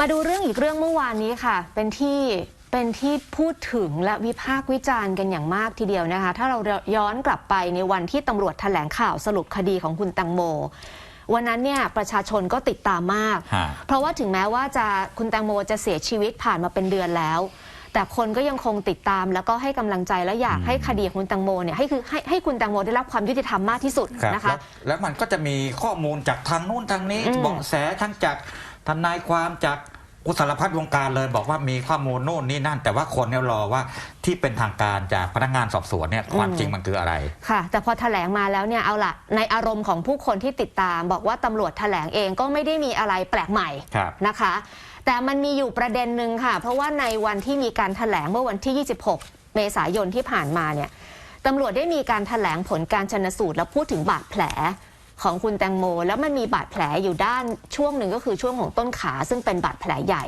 มาดูเรื่องอีกเรื่องเมื่อวานนี้ค่ะ เป็นที่เป็นที่พูดถึงและวิพากษ์วิจารณ์กันอย่างมากทีเดียวนะคะ ถ้าเราย้อนกลับไปในวันที่ตำรวจแถลงข่าวสรุปคดีของคุณแตังโม วันนั้นเนี่ยประชาชนก็ติดตามมากฮะเพราะว่าถึงแม้ว่าจะคุณแตงโมจะเสียชีวิตผ่านมาเป็นเดือนแล้ว แต่คนก็ยังคงติดตามแล้วก็ให้กำลังใจและอยากให้คดีของคุณแตงโมเนี่ยให้คือให้ให้คุณแตงโมได้รับความยุติธรรมมากที่สุดครับนะคะแล้วแล้วมันก็จะมีข้อมูลจากทางนู้นทางนี้อืมเบาะแสทั้งจากทนายความจาก อุสารพัดวงการเลยบอกว่ามีข้อมูลโน่นนี่นั่น แต่ว่าคนเนี่ยรอว่าที่เป็นทางการจากพนักงานสอบสวนเนี่ยความจริงมันคืออะไร ค่ะ แต่พอแถลงมาแล้วเนี่ยเอาละในอารมณ์ของผู้คนที่ติดตาม บอกว่าตำรวจแถลงเองก็ไม่ได้มีอะไรแปลกใหม่ครับนะคะ แต่มันมีอยู่ประเด็นหนึ่งค่ะ เพราะว่าในวันที่มีการแถลงเมื่อวันที่ 26 เมษายนที่ผ่านมาเนี่ยตำรวจได้มีการแถลงผลการชนสูตรแล้วพูดถึงบาดแผล ของคุณแตงโม แล้วมันมีบาดแผลอยู่ด้านช่วงหนึ่งก็คือช่วงของต้นขา ซึ่งเป็นบาดแผลใหญ่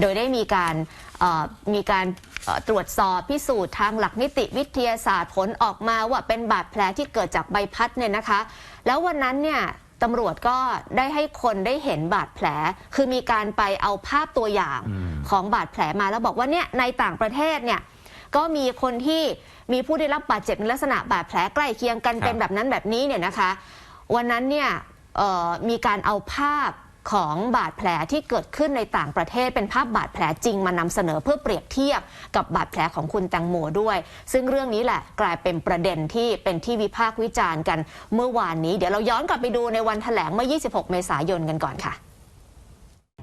โดยได้มีการเอ่อมีการเอ่อตรวจสอบพิสูจน์ทางหลักนิติวิทยาศาสตร์ผลออกมาว่าเป็นบาดแผลที่เกิดจากใบพัดเนี่ยนะคะ แล้ววันนั้นเนี่ยตำรวจก็ได้ให้คนได้เห็นบาดแผล คือมีการไปเอาภาพตัวอย่างอืมของบาดแผลมาแล้วบอกว่าเนี่ยในต่างประเทศเนี่ยก็มีคนที่มีผู้ได้รับบาดเจ็บในลักษณะบาดแผลใกล้เคียงกันเป็นแบบนั้นแบบนี้เนี่ยนะคะ วันนั้นเนี่ยมีการเอาภาพของบาดแผลที่เกิดขึ้นในต่างประเทศ เป็นภาพบาดแผลจริงมานำเสนอเพื่อเปรียบเทียบกับบาดแผลของคุณแตงโมด้วย ซึ่งเรื่องนี้แหละกลายเป็นประเด็นที่เป็นที่วิพากษ์วิจารณ์กันเมื่อวานนี้ เดี๋ยวเราย้อนกลับไปดูในวันแถลงเมื่อ 26 เมษายนกันก่อนค่ะ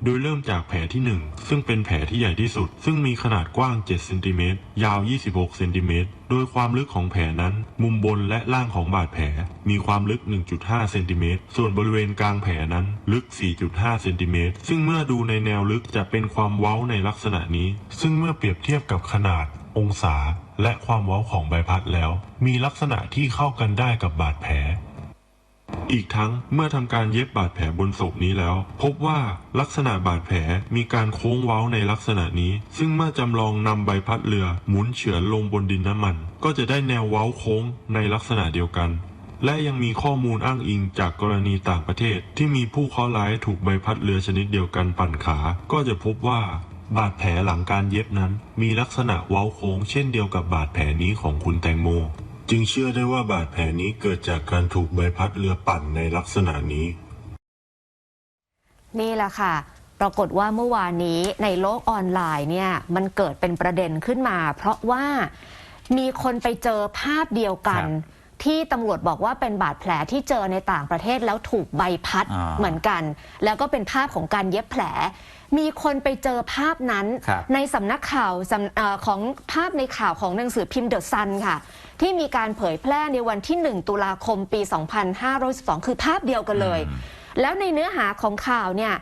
โดยเริ่มจากแผลที่ 1 ซึ่งเป็นแผลที่ใหญ่ที่สุด ซึ่งมีขนาดกว้าง 7 เซนติเมตร ยาว 26 เซนติเมตร โดยความลึกของแผลนั้น มุมบนและล่างของบาดแผล มีความลึก 1.5 เซนติเมตร ส่วนบริเวณกลางแผลนั้น ลึก 4.5 เซนติเมตร ซึ่งเมื่อดูในแนวลึกจะเป็นความเว้าในลักษณะนี้ ซึ่งเมื่อเปรียบเทียบกับขนาด องศา และความเว้าของใบพัดแล้ว มีลักษณะที่เข้ากันได้กับบาดแผล อีกทั้งเมื่อทำการเย็บบาดแผลบนศพนี้แล้ว พบว่าลักษณะบาดแผลมีการโค้งเว้าในลักษณะนี้ ซึ่งเมื่อจำลองนำใบพัดเรือหมุนเฉือนลงบนดินน้ำมัน ก็จะได้แนวเว้าโค้งในลักษณะเดียวกัน และยังมีข้อมูลอ้างอิงจากกรณีต่างประเทศ ที่มีผู้เคราะห์ร้ายถูกใบพัดเรือชนิดเดียวกันปั่นขา ก็จะพบว่าบาดแผลหลังการเย็บนั้น มีลักษณะเว้าโค้งเช่นเดียวกับบาดแผลนี้ของคุณแตงโม จึงเชื่อได้ว่าบาดแผลนี้เกิดจากการถูกใบพัดเรือปั่นในลักษณะนี้ นี่แหละค่ะ ปรากฏว่าเมื่อวานนี้ในโลกออนไลน์เนี่ยมันเกิดเป็นประเด็นขึ้นมา เพราะว่ามีคนไปเจอภาพเดียวกัน ครับ ที่ตำรวจบอกว่าเป็นบาดแผลที่เจอในต่างประเทศแล้วถูกใบพัดอ่าเหมือนกัน แล้วก็เป็นภาพของการเย็บแผล มีคนไปเจอภาพนั้น ครับ ในสำนักข่าวสำเออของภาพในข่าวของหนังสือพิมพ์เดอะซันค่ะ ที่มีการเผยแพร่ในวันที่ 1 ตุลาคมปี 2512 คือภาพเดียวกันเลยอืมแล้วในเนื้อหาของข่าวเนี่ย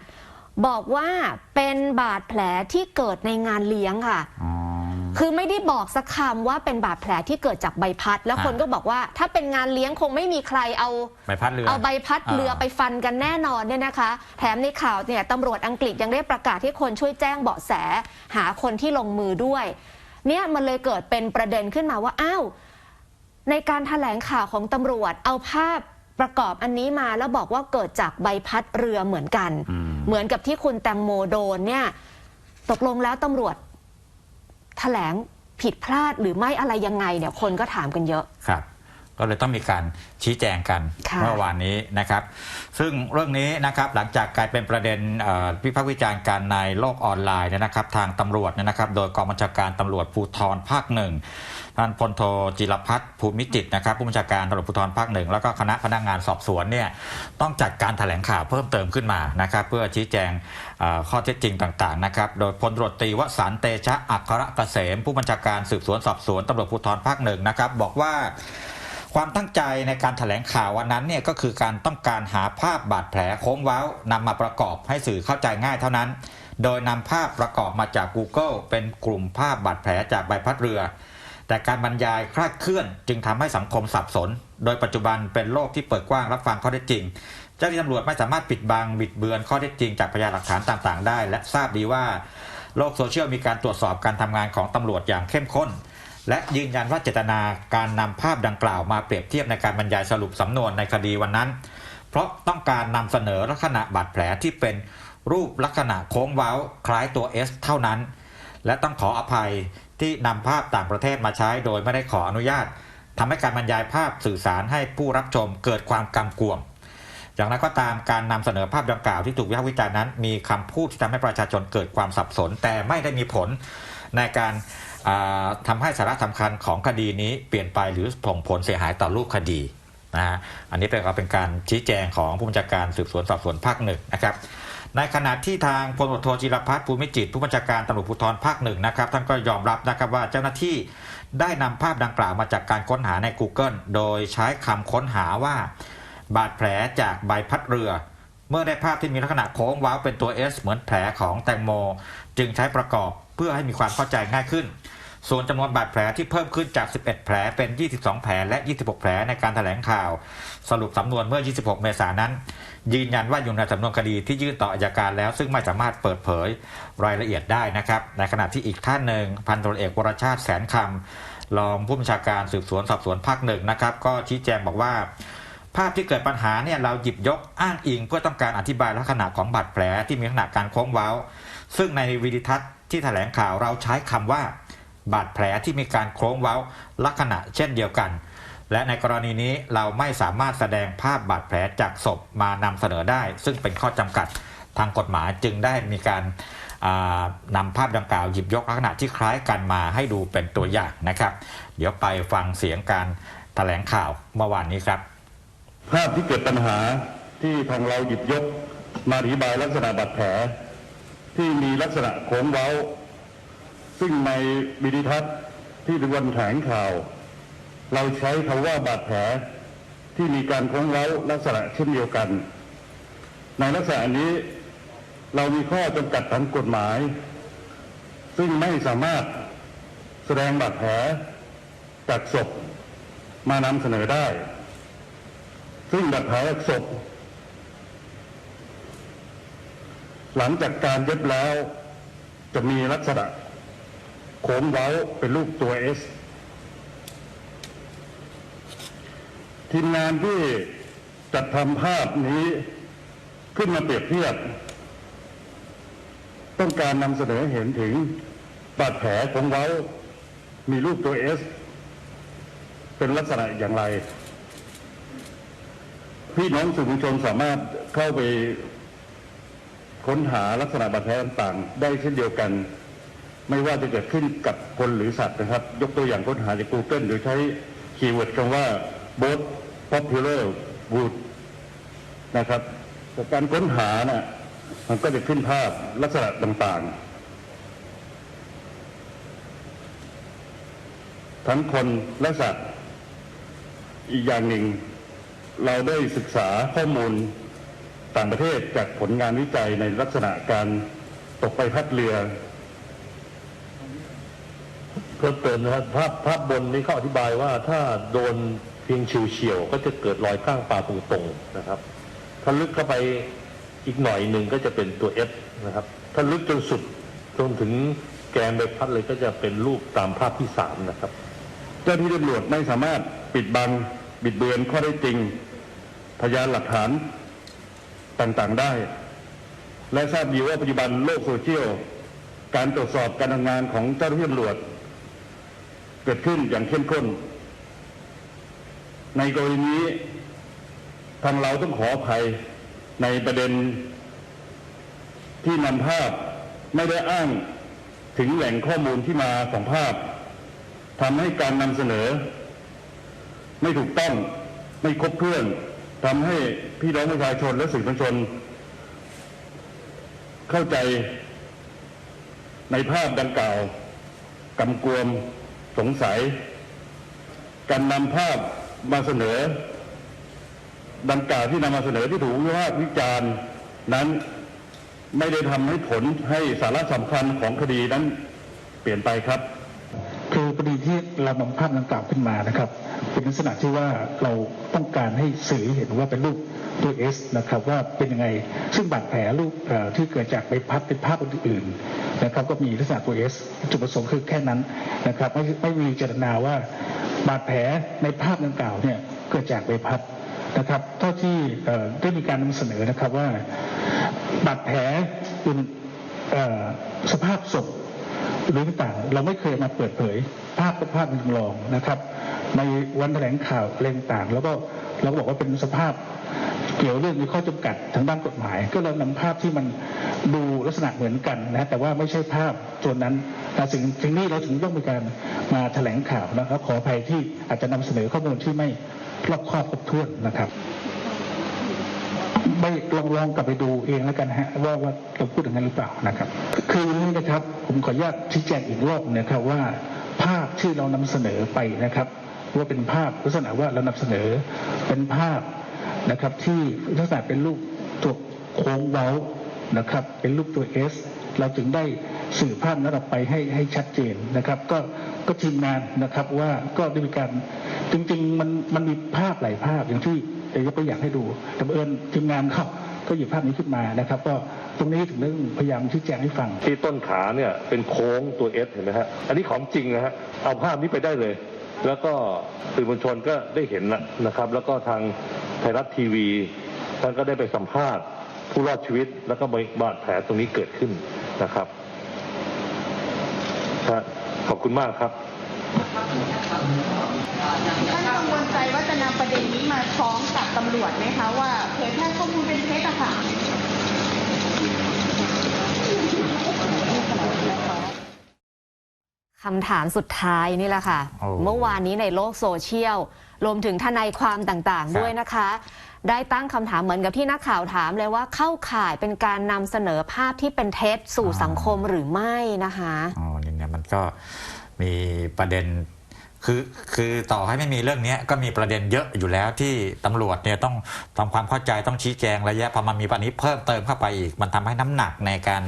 บอกว่าเป็นบาดแผลที่เกิดในงานเลี้ยงค่ะ อ๋อ คือไม่ได้บอกสักคำว่าเป็นบาดแผลที่เกิดจากใบพัด แล้วฮะคนก็บอกว่า ถ้าเป็นงานเลี้ยงคงไม่มีใครเอา ใบพัดเรือ เอาใบพัดเรืออาไปฟันกันแน่นอนเนี่ยนะคะ แถมในข่าวเนี่ยตำรวจอังกฤษยังได้ประกาศให้คนช่วยแจ้งเบาะแส หาคนที่ลงมือด้วย เนี่ยมันเลยเกิดเป็นประเด็นขึ้นมาว่าอ้าวในการถแถลงข่าวของตำรวจเอาภาพประกอบอันนี้มาแล้วบอกว่าเกิดจากใบพัดเรือเหมือนกันอืมเหมือนกับที่คุณแตงโมโดนเนี่ย ตกลงแล้วตำรวจ แถลงผิดพลาดหรือไม่อะไรยังไงเนี่ยคนก็ถามกันเยอะครับ ก็เลยต้องมีการชี้แจงกันค่ะเมื่อวานนี้นะครับ ซึ่งเรื่องนี้นะครับหลังจากกลายเป็นประเด็นเอ่อวิพากษ์วิจารณ์กันในโลกออนไลน์เนี่ยนะครับ ทางตำรวจเนี่ยนะครับ โดยกองบัญชาการตำรวจภูธรภาคหนึ่งท่านพลโทจิรพัฒน์ภูมิจิตรนะครับ ผู้บัญชาการตำรวจภูธรภาคหนึ่งแล้วก็คณะพนักงานสอบสวนเนี่ยต้องจัดการแถลงข่าวเพิ่มเติมขึ้นมานะครับ เพื่อชี้แจงเอ่อข้อเท็จจริงต่างๆนะครับ โดยพลตำรวจตรีวสันต์เตชะอัครเกษม ผู้บัญชาการสืบสวนสอบสวนตำรวจภูธรภาคหนึ่งนะครับ บอกว่า ความตั้งใจในการถแถลงข่าววันนั้นเนี่ยก็คือการต้องการหาภาพบาดแผลโค้งเว้านำมาประกอบให้สื่อเข้าใจง่ายเท่านั้น โดยนำภาพประกอบมาจาก Google เป็นกลุ่มภาพบาดแผลจากใบพัดเรือ แต่การบรรยายคลาดเคลื่อนจึงทำให้สังคมสับสน โดยปัจจุบันเป็นโลกที่เปิดกว้างรับฟังข้อเท็จจริง เจ้าหน้าที่ตำรวจไม่สามารถปิดบังบิดเบือนข้อเท็จจริงจากพยานหลักฐานต่างๆ ได้ และทราบดีว่าโลกโซเชียลมีการตรวจสอบการทำงานของตำรวจอย่างเข้มข้น และยืนยันว่าเจตนาการนำภาพดังกล่าวมาเปรียบเทียบในการบรรยายสรุปสำนวนในคดีวันนั้น เพราะต้องการนำเสนอลักษณะบาดแผลที่เป็นรูปลักษณะโค้งเว้า คล้ายตัว S เท่านั้น และต้องขออภัยที่นำภาพต่างประเทศมาใช้โดยไม่ได้ขออนุญาตทำให้การบรรยายภาพสื่อสารให้ผู้รับชมเกิดความกำกวมอย่างไรก็ตามการนำเสนอภาพดังกล่าวที่ถูกวิพากษ์วิจารณ์นั้น มีคำพูดที่ทำให้ประชาชนเกิดความสับสน แต่ไม่ได้มีผลในการ อ่าทำให้สาระสำคัญของคดีนี้เปลี่ยนไปหรือส่งผลเสียหายต่อรูปคดีนะฮะอันนี้เป็นก็เป็นการชี้แจงของผู้บัญชาการสืบสวนสอบสวนภาคหนึ่งนะครับ ในขณะที่ทางพลตจโทจิรพัฒน์ภูมิจิต ผู้บัญชาการตำรวจภูธรภาคหนึ่งนะครับท่านก็ยอมรับนะครับว่าเจ้าหน้าที่ได้นำภาพดังกล่าวมาจากการค้นหาใน Google โดยใช้คำค้นหาว่า บาดแผลจากใบพัดเรือ เมื่อได้ภาพที่มีลักษณะโค้งว้าวเป็นตัว S เหมือนแผลของแตงโม จึงใช้ประกอบ เพื่อให้มีความเข้าใจง่ายขึ้น ส่วนจำนวนบาดแผลที่เพิ่มขึ้นจาก 11 แผลเป็น 22 แผลและ 26 แผลในการแถลงข่าว สรุปสำนวนเมื่อ 26 เมษายนนั้น ยืนยันว่าอยู่ในสำนวนคดีที่ยื่นต่ออัยการแล้ว ซึ่งไม่สามารถเปิดเผยรายละเอียดได้นะครับ ในขณะที่อีกท่านหนึ่งพันตำรวจเอกวรชาติแสนคำรองผู้บัญชาการสืบสวนสอบสวนภาคหนึ่งนะครับ ก็ชี้แจงบอกว่าภาพที่เกิดปัญหาเนี่ยเราหยิบยกอ้างอิงเพื่อต้องการอธิบายลักษณะของบาดแผลที่มีลักษณะการโค้งเว้า ซึ่งในวิดิทัศน์ ที่แถลงข่าวเราใช้คำว่า บาดแผลที่มีการโค้งเว้าลักษณะเช่นเดียวกัน และในกรณีนี้เราไม่สามารถแสดงภาพบาดแผลจากศพมานำเสนอได้ ซึ่งเป็นข้อจำกัดทางกฎหมายจึงได้มีการนำภาพดังกล่าวหยิบยกลักษณะที่คล้ายกันมาให้ดูเป็นตัวอย่างนะครับ เดี๋ยวไปฟังเสียงการแถลงข่าวเมื่อวานนี้ครับ ภาพที่เกิดปัญหาที่ทางเราหยิบยกมาอธิบายลักษณะบาดแผล ที่มีลักษณะโค้งเว้า ซึ่งในวิดิทัศน์ที่เป็นวันแถลงข่าว เราใช้คำว่าบาดแผลที่มีการโค้งเว้าลักษณะเช่นเดียวกัน ในลักษณะนี้เรามีข้อจำกัดทางกฎหมาย ซึ่งไม่สามารถแสดงบาดแผลจากศพมานำเสนอได้ ซึ่งบาดแผลจากศพ หลังจากการเย็บแล้ว จะมีลักษณะโค้งเว้าเป็นรูปตัวเอสทีมงานที่จัดทำภาพนี้ขึ้นมาเปรียบเทียบ ต้องการนำเสนอเห็นถึงบาดแผลของเว้า มีรูปตัวเอสเป็นลักษณะอย่างไร พี่น้องสื่อมวลชนสามารถเข้าไป ค้นหาลักษณะบาดแผลต่างๆ ได้เช่นเดียวกัน ไม่ว่าจะเกิดขึ้นกับคนหรือสัตว์นะครับ ยกตัวอย่างค้นหาจาก Google โดยใช้คีย์เวิร์ดคำว่า both popular wood นะครับการค้นหาน่ะมันก็จะขึ้นภาพลักษณะต่างๆ ทั้งคนและสัตว์ อีกอย่างหนึ่ง เราได้ศึกษาข้อมูล ต่างประเทศจากผลงานวิจัยในลักษณะการตกไปพัดเรือเพิ่มเติมนะครับภาพภาพบนนี้เขาอธิบายว่าถ้าโดนเพียงฉิวเฉียวก็จะเกิดรอยข้างปลาตรงๆนะครับ ถ้าลึกเข้าไปอีกหน่อยหนึ่งก็จะเป็นตัว F นะครับ ถ้าลึกจนสุดจนถึงแกนใบพัดเลยก็จะเป็นรูปตามภาพที่สามนะครับ เจ้าที่ตำรวจไม่สามารถปิดบังบิดเบือนข้อได้จริง พยานหลักฐาน ต่างๆได้ และทราบดีว่าปัจจุบันโลกโซเชียลการตรวจสอบการทำงานของเจ้าหน้าที่ตำรวจ เกิดขึ้นอย่างเข้มข้น ในกรณีนี้ทางเราต้องขออภัยในประเด็นที่นำภาพไม่ได้อ้างถึงแหล่งข้อมูลที่มาของภาพทำให้การนำเสนอ ไม่ถูกต้องไม่ครบถ้วน ทำให้พี่น้องประชาชนและสื่อมวลชน เข้าใจในภาพดังกล่าวกำกวมสงสัย การนำภาพมาเสนอ ดังกล่าวที่นำมาเสนอที่ถูกวิพากษ์วิจารณ์นั้นไม่ได้ทำให้ผลให้สาระสำคัญของคดีนั้นเปลี่ยนไปครับือประเด็นที่เรานำภาพดังกล่าวขึ้นมานะครับ เป็นลักษณะที่ว่าเราต้องการให้สื่อเห็นว่าเป็นรูปตัวเอสนะครับว่าเป็นยังไงซึ่งบาดแผลรูปที่เกิดจากใบพัดเป็นภาพอื่นๆนะครับก็มีลักษณะตัวเอสจุดประสงค์คือแค่นั้นนะครับไม่ไม่มีเจตนาว่าบาดแผลในภาพดังกล่าวเนี่ยเกิดจากใบพัดนะครับเท่าที่ได้มีการนำเสนอนะครับว่าบาดแผลเป็นสภาพศพ หรือต่างเราไม่เคยมาเปิดเผย ภาพเป็นภาพจำลองนะครับ ในวันแถลงข่าวอะไรต่าง แล้วก็เราก็บอกว่าเป็นสภาพเกี่ยวเรื่องมีข้อจำกัดทางด้านกฎหมาย ก็เรานำภาพที่มันดูลักษณะเหมือนกันนะแต่ว่าไม่ใช่ภาพตัวนนั้นนะสิ่งสิ่งนี้เราถึงต้องมีการมาแถลงข่าวนะครับ ขออภัยที่อาจจะนำเสนอข้อมูลที่ไม่รอบครอบครบถ้วนนะครับ ไม่ลองลองกลับไปดูเองแล้วกันฮะว่าว่าเราพูดอย่างนั้นหรือเปล่านะครับ คืออย่างนี้นะครับผมขออนุญาตชี้แจงอีกรอบนะครับว่า ภาพที่เรานำเสนอไปนะครับว่าเป็นภาพลักษณะว่าเรานำเสนอเป็นภาพนะครับ ที่ลักษณะเป็นรูปตัวโค้งเว้านะครับ เป็นรูปตัว S เราจึงได้สื่อภาพนั้นออกไปให้ให้ชัดเจนนะครับ ก็ก็ทีมงานนะครับว่าก็ได้มีการจริงๆมันมันมีภาพหลายภาพอย่างที่ จะยกตัวอย่างให้ดูแต่บังเอิญทีมงานเขาก็หยิบภาพนี้ขึ้นมานะครับ ก็ตรงนี้ถึงได้พยายามชี้แจงให้ฟัง ที่ต้นขาเนี่ยเป็นโค้งตัวเอสเห็นไหมฮะอันนี้ของจริงนะฮะเอาภาพนี้ไปได้เลย แล้วก็สื่อมวลชนก็ได้เห็นนะครับ แล้วก็ทางไทยรัฐทีวีท่านก็ได้ไปสัมภาษณ์ผู้รอดชีวิต แล้วก็มีบาดแผลตรงนี้เกิดขึ้นนะครับขอบคุณมากครับท่า นกังวลใจว่าจะนำประเด็นนี้มาฟ้องกับตำรวจไหมคะว่าเผยแพร่ข้อมูลเป็นเท็จอะค่ะคำถามสุดท้ายนี่แหละค่ะโอ้เมื่อวานนี้ในโลกโซเชียล รวมถึงทนายความต่างครับๆด้วยนะคะ ได้ตั้งคำถามเหมือนกับที่นักข่าวถามเลยว่าเข้าข่ายเป็นการนำเสนอภาพที่เป็นเท็จสู่สังคมหรือไม่นะคะ อ๋อนี่เนี่ยมันก็มีประเด็น คือคือต่อให้ไม่มีเรื่องเนี้ยก็มีประเด็นเยอะอยู่แล้วที่ตำรวจเนี่ยต้องทำความเข้าใจต้องชี้แจงระยะพอมันมีประเด็นนี้เพิ่มเติมเข้าไปอีก มันทำให้น้ำหนักในการ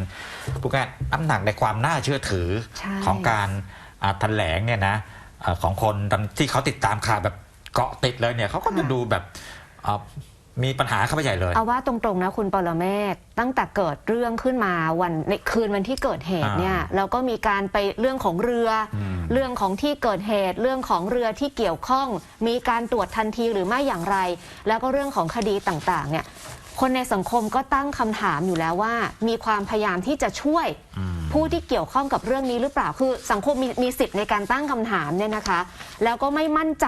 พูดง่ายๆน้ำหนักในความน่าเชื่อถือใช่ของการอ่าแถลงเนี่ยนะเอ่อของคนที่เขาติดตามข่าวแบบเกาะติดเลยเนี่ยเขาก็จะดูแบบอ่า มีปัญหาเข้าไปใหญ่เลย เอาว่าตรงๆนะคุณปรเมศตั้งแต่เกิดเรื่องขึ้นมาวันในคืนวันที่เกิดเหตุเนี่ยแล้วก็มีการไปเรื่องของเรืออืมเรื่องของที่เกิดเหตุ เรื่องของเรือที่เกี่ยวข้อง มีการตรวจทันทีหรือไม่อย่างไร แล้วก็เรื่องของคดีต่างๆเนี่ยคนในสังคมก็ตั้งคำถามอยู่แล้วว่า มีความพยายามที่จะช่วย อืม ผู้ที่เกี่ยวข้องกับเรื่องนี้หรือเปล่าคือสังคมมีมีสิทธิ์ในการตั้งคำถามเนี่ยนะคะ แล้วก็ไม่มั่นใจ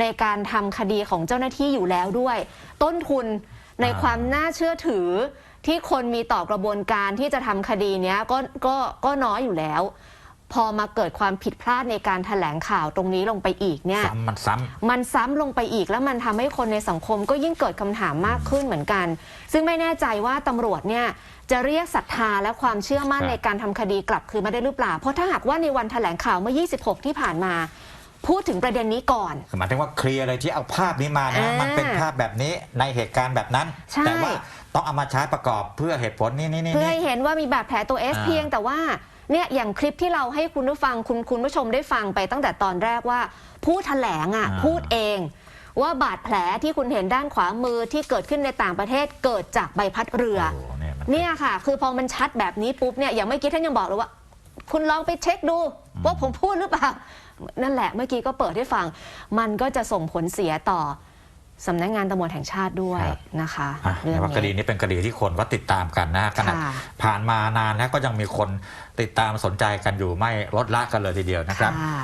ในการทำคดีของเจ้าหน้าที่อยู่แล้วด้วย ต้นทุนในอ่า ความน่าเชื่อถือที่คนมีต่อกระบวนการที่จะทำคดีเนี้ยก็ก็ก็น้อยอยู่แล้ว พอมาเกิดความผิดพลาดในการถแถลงข่าวตรงนี้ลงไปอีกเนี่ยซ้ำมันซ้ำมันซ้ำลงไปอีกแล้วมันทำให้คนในสังคมก็ยิ่งเกิดคำถามมากขึ้นเหมือนกัน ซึ่งไม่แน่ใจว่าตำรวจเนี่ยจะเรียกศรัทธาและความเชื่อมั่นครับในการทำคดีกลับคืนมาได้หรือเปล่า เพราะถ้าหากว่าในวันแถลงข่าวเมื่อ 26 ที่ผ่านมาพูดถึงประเด็นนี้ก่อนคือหมายถึงว่าเคลียร์เลยที่เอาภาพนี้มานะอ่ามัมันเป็นภาพแบบนี้ในเหตุการณ์แบบนั้นใช่แต่ว่าต้องเอามาใช้ประกอบเพื่อเหตุผลนี่นี่นี่เพื่อให้เห็นว่ามีบาดแผลตัว S อ่าเพียงแต่ว่า เนี่ยอย่างคลิปที่เราให้คุณผู้ฟังคุณคุณผู้ชมได้ฟังไปตั้งแต่ตอนแรกว่า ผู้แถลงอะพูดเอง ว่าบาดแผลที่คุณเห็นด้านขวามือที่เกิดขึ้นในต่างประเทศเกิดจากใบพัดเรือ โอ้โหเนี่ยมัน เนี่ยค่ะ คือพอมันชัดแบบนี้ปุ๊บเนี่ยอย่างเมื่อกี้ท่านยังบอกเลยว่า คุณลองไปเช็คดู ว่าผมพูดหรือเปล่า นั่นแหละเมื่อกี้ก็เปิดให้ฟัง มันก็จะส่งผลเสียต่อ สำนักงานตำรวจแห่งชาติด้วยครับ นะคะอะเรื่องแต่ว่าคดีนี้ นี้เป็นคดีที่คนว่าติดตามกันนะขนาดค่ะผ่านมานานแล้วก็ยังมีคนติดตามสนใจกันอยู่ไม่ลดละกันเลยทีเดียวนะครับค่ะ